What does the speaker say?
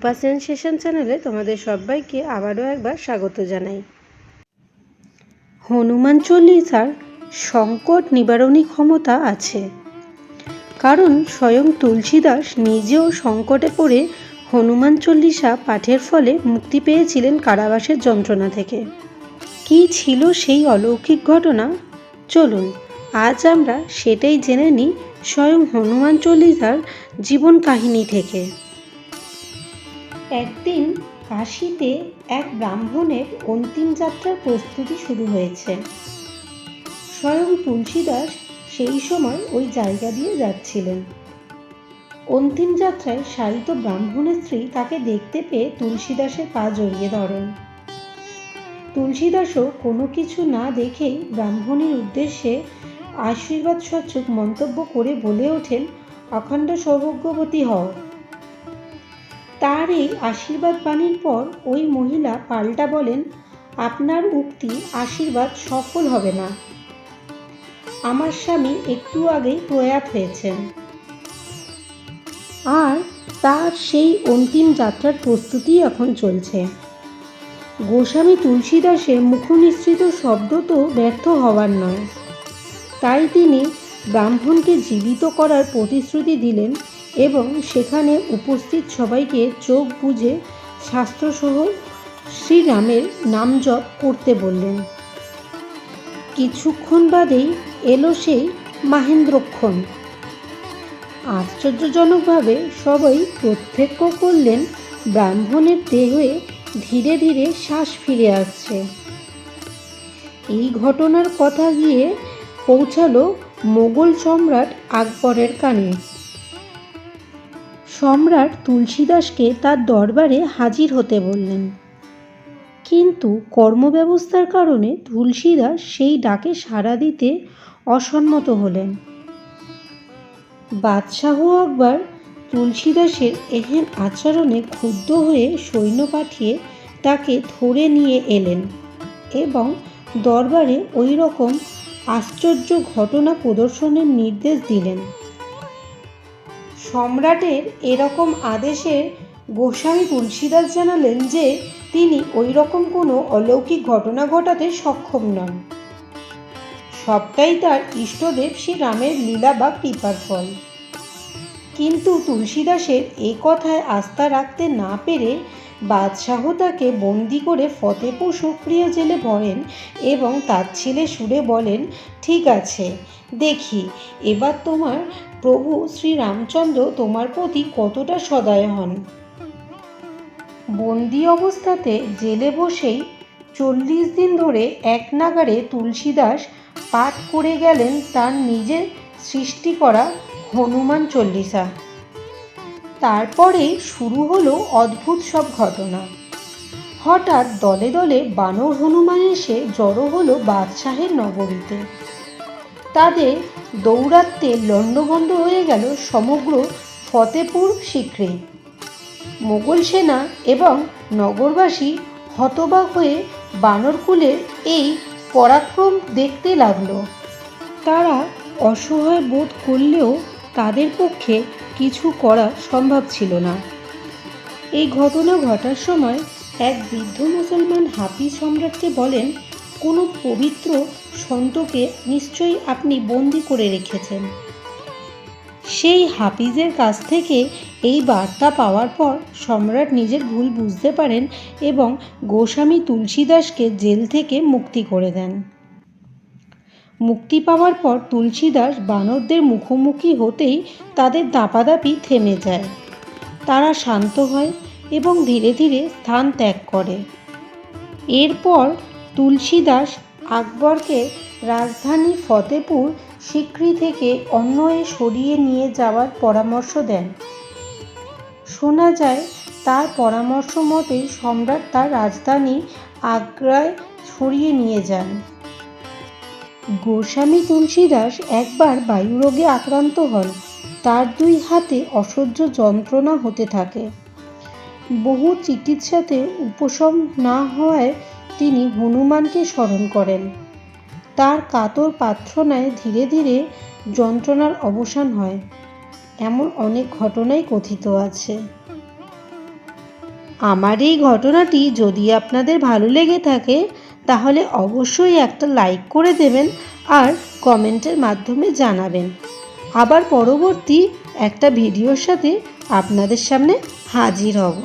রূপা sensation চ্যানেলে তোমাদের সবাইকে আবারও একবার স্বাগত জানাই। হনুমান চল্লিশার সংকট নিবারণী ক্ষমতা আছে। কারণ স্বয়ং তুলসীদাস নিজেও সংকটে পড়ে হনুমান চল্লিশা পাঠের ফলে মুক্তি পেয়েছিলেন কারাবাসের যন্ত্রণা থেকে। কী ছিল সেই অলৌকিক ঘটনা? চলুন, আজ আমরা সেটাই জেনে নিই স্বয়ং হনুমান চল্লিশার জীবন কাহিনী থেকে। একদিন কাশিতে এক ব্রাহ্মণের অন্তিম যাত্রার প্রস্তুতি শুরু হয়েছে। স্বয়ং তুলসীদাস সেই সময় ওই জায়গা দিয়ে যাচ্ছিলেন। অন্তিম যাত্রায় সারিত ব্রাহ্মণের স্ত্রী তাকে দেখতে পেয়ে তুলসীদাসের পা জড়িয়ে ধরেন। তুলসীদাসও কোনো কিছু না দেখেই ব্রাহ্মণের উদ্দেশ্যে আশীর্বাদ সূচক মন্তব্য করে বলে ওঠেন, অখণ্ড সৌভাগ্যবতী হও। তার এই আশীর্বাদ বাণীর পর ওই মহিলা পাল্টা বলেন, আপনার উক্তি আশীর্বাদ সফল হবে না। আমার স্বামী একটু আগেই প্রয়াত হয়েছেন। আর তার সেই অন্তিম যাত্রার প্রস্তুতি এখন চলছে। গোস্বামী তুলসীদাসের মুখনিসৃত শব্দ তো ব্যর্থ হওয়ার নয়। তাই তিনি ব্রাহ্মণকে জীবিত করার প্রতিশ্রুতি দিলেন এবং সেখানে উপস্থিত সবাইকে চোখ বুজে শাস্ত্রসহ শ্রীরামের নাম জপ করতে বললেন। কিছুক্ষণ বাদেই এলো সেই মাহেন্দ্রক্ষণ। আশ্চর্যজনকভাবে সবাই প্রত্যক্ষ করলেন, ব্রাহ্মণের দেহে ধীরে ধীরে শ্বাস ফিরে আসছে। এই ঘটনার কথা গিয়ে পৌঁছালো মোগল সম্রাট আকবরের কানে। সম্রাট তুলসীদাসকে তার দরবারে হাজির হতে বললেন। কিন্তু কর্মব্যবস্থার কারণে তুলসীদাস সেই ডাকে সাড়া দিতে অসম্মত হলেন। বাদশাহ আকবর তুলসীদাসের এহেন আচরণে ক্ষুব্ধ হয়ে সৈন্য পাঠিয়ে তাকে ধরে নিয়ে এলেন এবং দরবারে ওই রকম আশ্চর্য ঘটনা প্রদর্শনের নির্দেশ দিলেন। সম্রাটের এরকম আদেশে গোস্বামী তুলসীদাস জানালেন যে, তিনি ওই রকম কোনো অলৌকিক ঘটনা ঘটাতে সক্ষম নন। সবটাই তার ইষ্টদেব শ্রী রামের লীলা বা কৃপার ফল। কিন্তু তুলসীদাসের এ কথায় আস্থা রাখতে না পেরে বাদশাহ তাকে বন্দি করে ফতেপুর সুপ্রিয় জেলে ভরেন এবং তার ছেলে সুরে বলেন, ঠিক আছে, দেখি, এবার তোমার প্রভু শ্রী রামচন্দ্র তোমার প্রতি কতটা সদয় হন। বন্দি অবস্থাতে জেলে বসেই চল্লিশ দিন ধরে এক নাগারে তুলসীদাস পাঠ করে গেলেন তার নিজের সৃষ্টি করা হনুমান চল্লিশা। তারপরে শুরু হলো অদ্ভুত সব ঘটনা। হঠাৎ দলে দলে বানর হনুমান এসে জড়ো হলো বাদশাহের নগরীতে। তাদের দৌরাত্মে লণ্ডভণ্ড হয়ে গেল সমগ্র ফতেপুর শিখরে মোগল সেনা এবং নগরবাসী হতবাক হয়ে বানরকুলের এই পরাক্রম দেখতে লাগল। তারা অসহায় বোধ করলেও তাদের পক্ষে কিছু করা সম্ভব ছিল না। এই ঘটনা ঘটার সময় এক বৃদ্ধ মুসলমান হাফিজ সম্রাটকে বলেন কোনো পবিত্র সন্তকে নিশ্চয়ই আপনি বন্দি করে রেখেছেন। সেই হাফিজের কাছ থেকে এই বার্তা পাওয়ার পর সম্রাট নিজের ভুল বুঝতে পারেন এবং গোস্বামী তুলসীদাসকে জেল থেকে মুক্তি করে দেন। মুক্তি পাওয়ার পর তুলসীদাস বানরদের মুখোমুখি হতেই তাদের দাপাদাপি থেমে যায়। তারা শান্ত হয় এবং ধীরে ধীরে স্থান ত্যাগ করে। এরপর তুলসীদাস আকবরকে রাজধানী ফতেপুর সিক্রি থেকে অন্যয়ে সরিয়ে নিয়ে যাওয়ার পরামর্শ দেন। শোনা যায়, তার পরামর্শ মতেই সম্রাট তার রাজধানী আগ্রায় সরিয়ে নিয়ে যান। গোস্বামী তুলসীদাস একবার বায়ুরোগে আক্রান্ত হন। তার দুই হাতে অসহ্য যন্ত্রণা হতে থাকে। বহু চিকিৎসাতে উপশম না হওয়ায় তিনি হনুমানকে স্মরণ করেন। তার কাতর প্রার্থনায় ধীরে ধীরে যন্ত্রণার অবসান হয়। এমন অনেক ঘটনাই কথিত আছে। আমার এই ঘটনাটি যদি আপনাদের ভালো লেগে থাকে, তাহলে অবশ্যই একটা লাইক করে দেবেন আর কমেন্টের মাধ্যমে জানাবেন। আবার পরবর্তী একটা ভিডিওর সাথে আপনাদের সামনে হাজির হব।